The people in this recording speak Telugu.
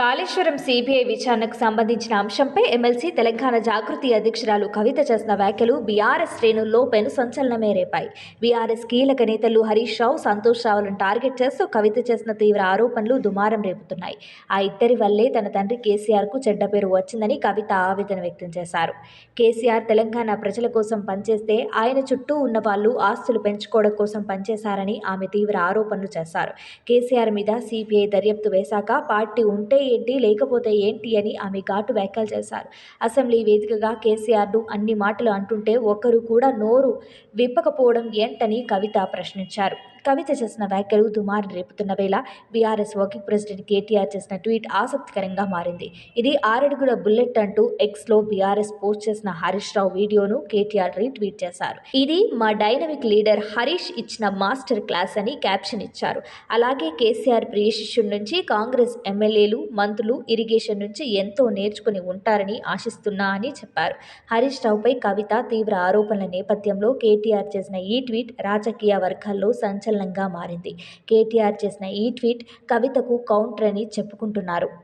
కాళేశ్వరం సిబిఐ విచారణకు సంబంధించిన అంశంపై ఎమ్మెల్సీ తెలంగాణ జాగృతి అధ్యక్షురాలు కవిత చేసిన వ్యాఖ్యలు బీఆర్ఎస్ శ్రేణుల్లో పెను సంచలనమే రేపాయి. బీఆర్ఎస్ కీలక నేతలు హరీష్ రావు సంతోష్ రావులను టార్గెట్ చేస్తూ కవిత చేసిన తీవ్ర ఆరోపణలు దుమారం రేపుతున్నాయి. ఆ ఇద్దరి వల్లే తన తండ్రి కేసీఆర్కు చెడ్డ పేరు వచ్చిందని కవిత ఆవేదన వ్యక్తం చేశారు. కేసీఆర్ తెలంగాణ ప్రజల కోసం పనిచేస్తే ఆయన చుట్టూ ఉన్న వాళ్ళు ఆస్తులు పెంచుకోవడం కోసం పనిచేశారని ఆమె తీవ్ర ఆరోపణలు చేశారు. కేసీఆర్ మీద సిబిఐ దర్యాప్తు వేశాక పార్టీ ఉంటే ఏంటి? లేకపోతే ఏంటి అని ఆమె ఘాటు వ్యాఖ్యలు చేశారు. అసెంబ్లీ వేదికగా కేసీఆర్ను అన్ని మాటలు అంటుంటే ఒక్కరు కూడా నోరు విప్పకపోవడం ఏంటని కవిత ప్రశ్నించారు. కవిత చేసిన వ్యాఖ్యలు దుమారు రేపుతున్న వేళ బీఆర్ఎస్ వర్కింగ్ ప్రెసిడెంట్ కేటీఆర్ చేసిన ట్వీట్ ఆసక్తికరంగా మారింది. ఇది ఆరడుగుల బుల్లెట్ అంటూ ఎక్స్లో బీఆర్ఎస్ పోస్ట్ చేసిన హరీష్ రావు వీడియోను కేటీఆర్ రీట్వీట్ చేశారు. ఇది మా డైనమిక్ లీడర్ హరీష్ ఇచ్చిన మాస్టర్ క్లాస్ అని క్యాప్షన్ ఇచ్చారు. అలాగే కేసీఆర్ ప్రియ శిష్యుడి నుంచి కాంగ్రెస్ ఎమ్మెల్యేలు మంత్రులు ఇరిగేషన్ నుంచి ఎంతో నేర్చుకుని ఉంటారని ఆశిస్తున్నా అని చెప్పారు. హరీష్ రావుపై కవిత తీవ్ర ఆరోపణల నేపథ్యంలో కేటీఆర్ చేసిన ఈ ట్వీట్ రాజకీయ వర్గాల్లో సంచలనంగా మారింది. కేటీఆర్ చేసిన ఈ ట్వీట్ కవితకు కౌంటర్ అని చెప్పుకుంటున్నారు.